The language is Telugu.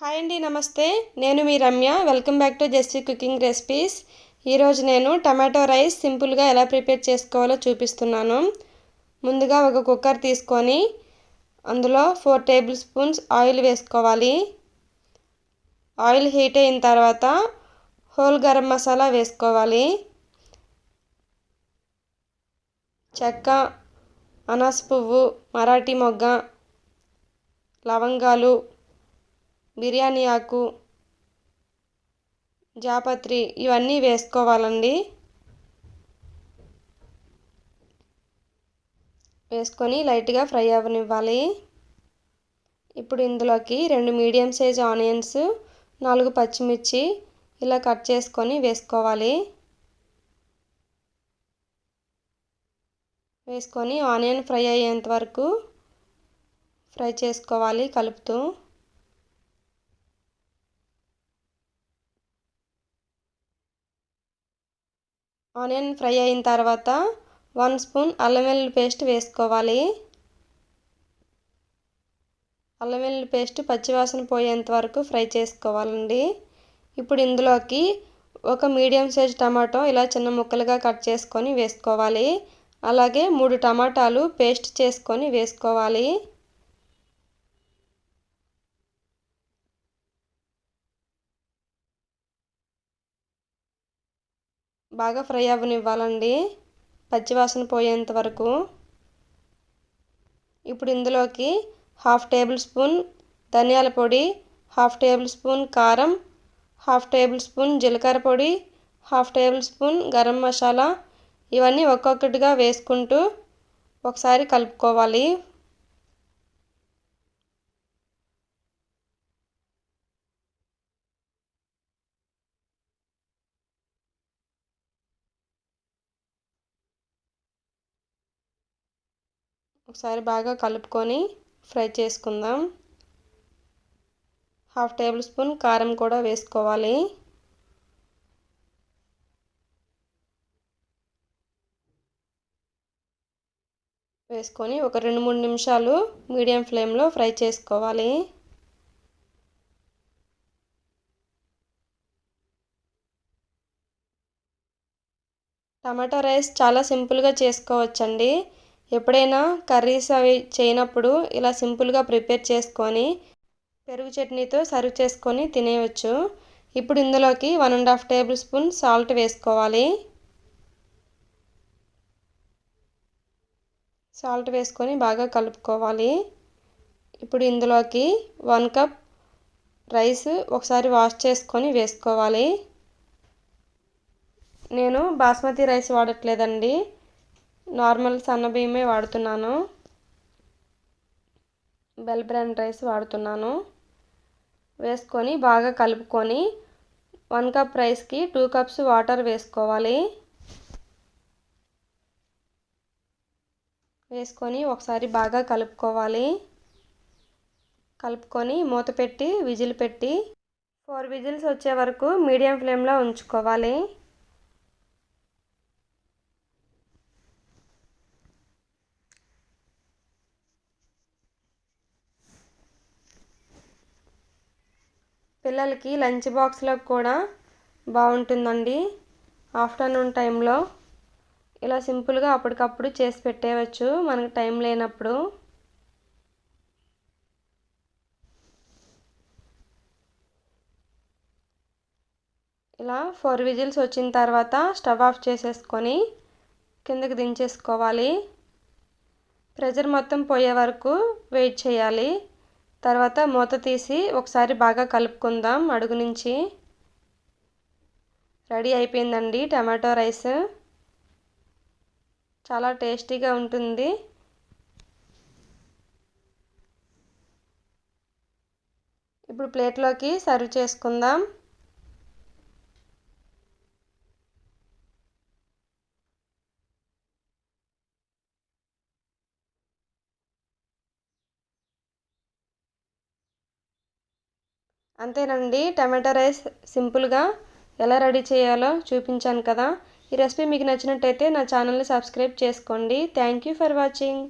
హాయ్ అండి నమస్తే. నేను మీ Ramya. Welcome back to Jessie cooking recipes. ఈరోజు నేను టమాటో రైస్ సింపుల్గా ఎలా ప్రిపేర్ చేసుకోవాలో చూపిస్తున్నాను. ముందుగా ఒక కుక్కర్ తీసుకొని అందులో ఫోర్ టేబుల్ స్పూన్స్ ఆయిల్ వేసుకోవాలి. ఆయిల్ హీట్ అయిన తర్వాత హోల్ గరం మసాలా వేసుకోవాలి. చెక్క అనాస పువ్వు మరాఠీ మొగ్గ లవంగాలు బిర్యానీ ఆకు జాపత్రి ఇవన్నీ వేసుకోవాలండి. వేసుకొని లైట్గా ఫ్రై అవ్వనివ్వాలి. ఇప్పుడు ఇందులోకి రెండు మీడియం సైజ్ ఆనియన్స్ నాలుగు పచ్చిమిర్చి ఇలా కట్ చేసుకొని వేసుకోవాలి. వేసుకొని ఆనియన్ ఫ్రై అయ్యేంత వరకు ఫ్రై చేసుకోవాలి కలుపుతూ. ఆనియన్ ఫ్రై అయిన తర్వాత వన్ స్పూన్ అల్లం వెల్లుల్లి పేస్ట్ వేసుకోవాలి. అల్లం వెల్లుల్లి పేస్ట్ పచ్చివాసన పోయేంత వరకు ఫ్రై చేసుకోవాలండి. ఇప్పుడు ఇందులోకి ఒక మీడియం సైజ్ టమాటో ఇలా చిన్న ముక్కలుగా కట్ చేసుకొని వేసుకోవాలి. అలాగే మూడు టమాటాలు పేస్ట్ చేసుకొని వేసుకోవాలి. బాగా ఫ్రై అవ్వనివ్వాలండి. పచ్చివాసన పోయేంత వరకు. ఇప్పుడు ఇందులోకి హాఫ్ టేబుల్ స్పూన్ ధనియాల పొడి హాఫ్ టేబుల్ స్పూన్ కారం హాఫ్ టేబుల్ స్పూన్ జీలకర్ర పొడి half tablespoon garam masala. ఇవన్నీ ఒక్కొక్కటిగా వేసుకుంటూ ఒకసారి కలుపుకోవాలి. ఒకసారి బాగా కలుపుకొని ఫ్రై చేసుకుందాం. హాఫ్ టేబుల్ స్పూన్ కారం కూడా వేసుకోవాలి. వేసుకొని ఒక రెండు మూడు నిమిషాలు మీడియం ఫ్లేమ్లో ఫ్రై చేసుకోవాలి. టమాటో రైస్ చాలా సింపుల్గా చేసుకోవచ్చండి. ఎప్పుడైనా కర్రీస్ అవి చేయనప్పుడు ఇలా సింపుల్గా ప్రిపేర్ చేసుకొని పెరుగు చట్నీతో సర్వ్ చేసుకొని తినేయవచ్చు ఇప్పుడు ఇందులోకి one and half tablespoon salt వేసుకోవాలి. సాల్ట్ వేసుకొని బాగా కలుపుకోవాలి. ఇప్పుడు ఇందులోకి వన్ కప్ రైస్ ఒకసారి వాష్ చేసుకొని వేసుకోవాలి. నేను బాస్మతి రైస్ వాడట్లేదండి. నార్మల్ సన్న బియ్యమే వాడుతున్నాను. బెల్ బ్రాండ్ రైస్ వాడుతున్నాను. వేసుకొని బాగా కలుపుకొని వన్ కప్ రైస్కి టూ కప్స్ వాటర్ వేసుకోవాలి. వేసుకొని ఒకసారి బాగా కలుపుకోవాలి. కలుపుకొని మూత పెట్టి విజిల్ పెట్టి ఫోర్ విజిల్స్ వచ్చే వరకు మీడియం ఫ్లేమ్లో ఉంచుకోవాలి. పిల్లలకి లంచ్ బాక్స్లో కూడా బాగుంటుందండి ఆఫ్టర్నూన్ టైంలో ఇలా సింపుల్గా అప్పటికప్పుడు చేసి పెట్టేయచ్చు మనకు టైం లేనప్పుడు. ఇలా ఫోర్ విజిల్స్ వచ్చిన తర్వాత స్టవ్ ఆఫ్ చేసేసుకొని కిందకి దించేసుకోవాలి. ప్రెజర్ మొత్తం పోయే వరకు వెయిట్ చేయాలి. తర్వాత మూత తీసి ఒకసారి బాగా కలుపుకుందాం అడుగు నుంచి. రెడీ అయిపోయిందండి టమాటో రైస్. చాలా టేస్టీగా ఉంటుంది. ఇప్పుడు ప్లేట్లోకి సర్వ్ చేసుకుందాం. అంతేనండి టమాటా రైస్ సింపుల్గా ఎలా రెడీ చేయాలో చూపించాను కదా. ఈ రెసిపీ మీకు నచ్చినట్టయితే నా ఛానల్ని సబ్స్క్రైబ్ చేసుకోండి. Thank you for watching.